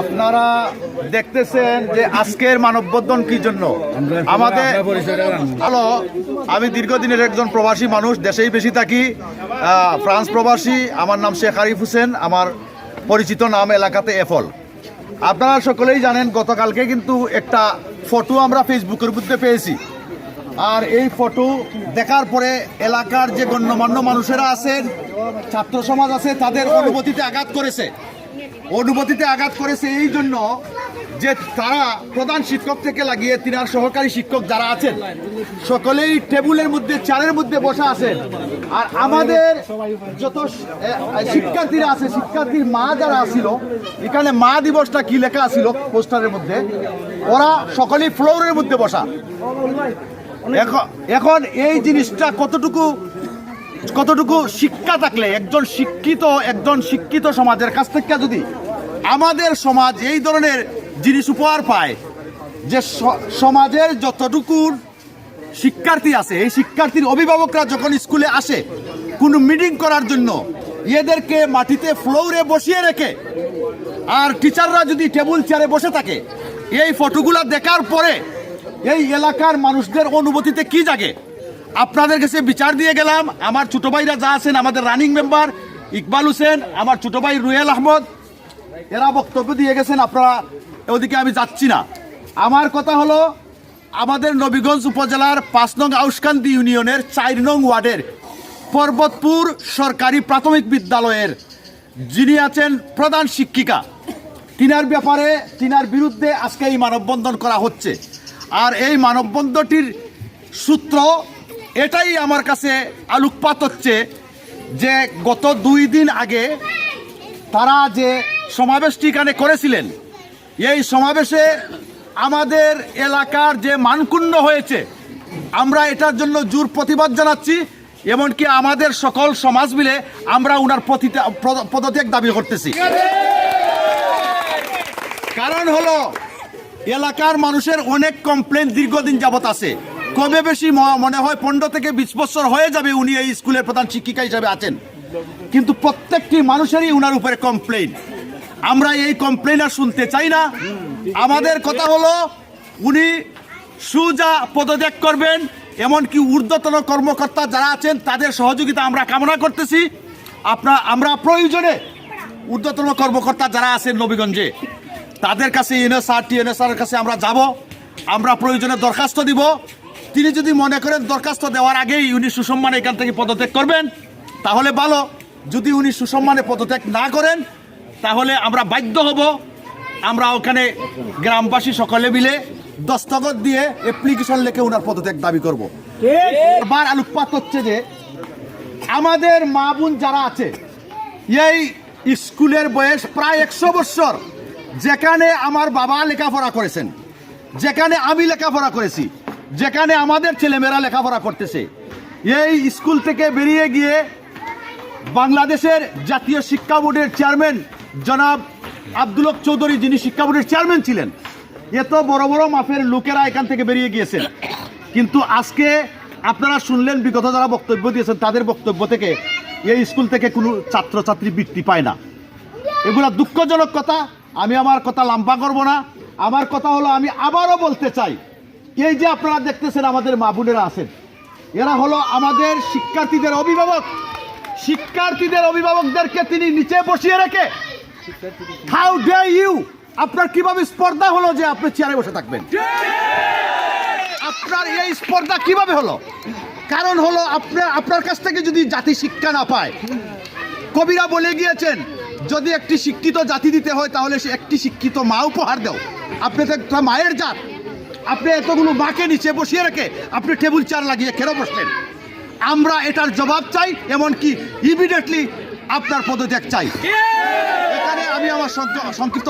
আপনারা দেখতেছেন যে আজকের মানববন্ধন কি জন্য? আমাদের হ্যালো আমি দীর্ঘদিনের একজন প্রবাসী মানুষ দেশেই বেশি থাকি। ফ্রান্স প্রবাসী আমার নাম শেখ আরিফ হোসেন আমার পরিচিত নাম এলাকাতে এফল। আপনারা সকলেই জানেন গতকালকে কিন্তু একটা ফটো আমরা ফেসবুকের মধ্যে পেয়েছি। আর এই ফটো দেখার পরে এলাকার যে গণ্যমান্য মানুষেরা আছেন ছাত্র সমাজ আছে তাদের অনুভূতিতে আঘাত করেছে। অনুভূতিতে আঘাত করেছে এই জন্য যে তারা প্রধান শিক্ষক থেকে লাগিয়ে তিনার সহকারী শিক্ষক যারা আছেন, সকলেই টেবিলের মধ্যে চেয়ারের মধ্যে বসা আছেন। আর আমাদের যত শিক্ষার্থীরা আছে, শিক্ষার্থীর মা যারা ছিল, এখানে মা দিবসটা কি লেখা আছিল পোস্টারের মধ্যে, ওরা সকলেই ফ্লোরের মধ্যে বসা। এখন এই জিনিসটা কতটুকু কতটুকু শিক্ষা থাকলে, একজন শিক্ষিত একজন শিক্ষিত সমাজের কাছ থেকে যদি আমাদের সমাজ এই ধরনের জিনিস উপহার পায় যে সমাজের যতটুকু শিক্ষার্থী আছে, এই শিক্ষার্থীর অভিভাবকরা যখন স্কুলে আসে, কোনো মিটিং করার জন্য, এদেরকে মাটিতে ফ্লোরে বসিয়ে রেখে, আর টিচাররা যদি টেবিল চেয়ারে বসে থাকে, এই ফটোগুলা দেখার পরে এই এলাকার মানুষদের অনুভূতিতে কি জাগে? আপনাদের কাছে বিচার দিয়ে গেলাম। আমার ছোট ভাইরা যা আছেন, আমাদের রানিং মেম্বার ইকবাল হোসেন, আমার ছোট ভাই রুয়েল আহমদ এরা বক্তব্য দিয়ে গেছেন আপনারা ওদিকে আমি যাচ্ছি না। আমার কথা হলো, আমাদের নবীগঞ্জ উপজেলার পাঁচ নং আউসকান্দি ইউনিয়নের চার নং ওয়ার্ডের পর্বতপুর সরকারি প্রাথমিক বিদ্যালয়ের যিনি আছেন প্রধান শিক্ষিকা, তিনার ব্যাপারে, তিনার বিরুদ্ধে আজকে এই মানববন্ধন করা হচ্ছে। আর এই মানববন্ধনটির সূত্র এটাই আমার কাছে আলোকপাত হচ্ছে যে গত দুই দিন আগে তারা যে সমাবেশটি এখানে করেছিলেন। এই সমাবেশে আমাদের এলাকার যে মানকুণ্ড হয়েছে, আমরা এটার জন্য জোর প্রতিবাদ জানাচ্ছি, এমনকি আমাদের সকল সমাজ মিলে আমরা পদ- পদত্যাগ দাবি করতেছি। কারণ হলো, এলাকার মানুষের অনেক কমপ্লেন দীর্ঘদিন যাবত আছে। কবে বেশি মনে হয় পনেরো থেকে বিশ বছর হয়ে যাবে উনি এই স্কুলের প্রধান শিক্ষিকা হিসাবে আছেন। কিন্তু প্রত্যেকটি মানুষেরই উনার উপরে কমপ্লেন আমরা এই কমপ্লেন আর শুনতে চাই না। আমাদের কথা হলো, উনি সুজা পদত্যাগ করবেন, এমনকি ঊর্ধ্বতন কর্মকর্তা যারা আছেন, তাদের সহযোগিতা আমরা কামনা করতেছি। আপনার, আমরা প্রয়োজনে ঊর্ধ্বতন কর্মকর্তা যারা আছেন নবীগঞ্জে, তাদের কাছে এনএসআর টিএনএসআর কাছে আমরা যাব। আমরা প্রয়োজনে দরখাস্ত দিব। তিনি যদি মনে করেন দরখাস্ত দেওয়ার আগেই উনি সুসম্মানে এখান থেকে পদত্যাগ করবেন, তাহলে ভালো। যদি উনি সুসম্মানে পদত্যাগ না করেন তাহলে আমরা বাধ্য হব। আমরা ওখানে গ্রামবাসী সকলে মিলে দস্তখত দিয়ে অ্যাপ্লিকেশন লিখে ওনার পদত্যাগ দাবি করব। বার আলোকপাত হচ্ছে যে আমাদের মা বোন যারা আছে, এই স্কুলের বয়স প্রায় একশো বছর, যেখানে আমার বাবা লেখাপড়া করেছেন, যেখানে আমি লেখাপড়া করেছি, যেখানে আমাদের ছেলেমেয়েরা লেখাপড়া করতেছে, এই স্কুল থেকে বেরিয়ে গিয়ে বাংলাদেশের জাতীয় শিক্ষা বোর্ডের চেয়ারম্যান জনাব আব্দুল হক চৌধুরী, যিনি শিক্ষা বোর্ডের চেয়ারম্যান ছিলেন এত বড় বড় মাফের লোকেরা এখান থেকে বেরিয়ে গিয়েছেন কিন্তু আজকে আপনারা শুনলেন, বিগত যারা বক্তব্য দিয়েছেন, তাদের বক্তব্য থেকে এই স্কুল থেকে কোনো ছাত্রছাত্রী বৃত্তি পায় না। এগুলো দুঃখজনক কথা, আমি আমার কথা লম্বা করব না। আমার কথা হলো, আমি আবারও বলতে চাই, এই যে আপনারা দেখতেছেন আমাদের মা বোনেরা আছেন, এরা হলো আমাদের শিক্ষার্থীদের অভিভাবক। শিক্ষার্থীদের অভিভাবকদেরকে তিনি নিচে বসিয়ে রেখে হাউ ডে ইউ আপনার কীভাবে স্পর্ধা হলো যে আপনি চেয়ারে বসে থাকবেন? আপনার এই স্পর্ধা কীভাবে হলো? কারণ হলো আপনার আপনার কাছ থেকে যদি জাতি শিক্ষা না পায়, কবিরা বলে গিয়েছেন, যদি একটি শিক্ষিত জাতি দিতে হয়, তাহলে সে একটি শিক্ষিত মা উপহার দাও। আপনি তো একটা মায়ের জাত। আপনি এতগুলো মাকে নিচে বসিয়ে রেখে আপনি টেবিল চেয়ার লাগিয়ে কেন বসলেন। আমরা এটার জবাব চাই, এমনকি ইমিডিয়েটলি আপনার পদত্যাগ চাই। আমি আমার সংক্ষিপ্ত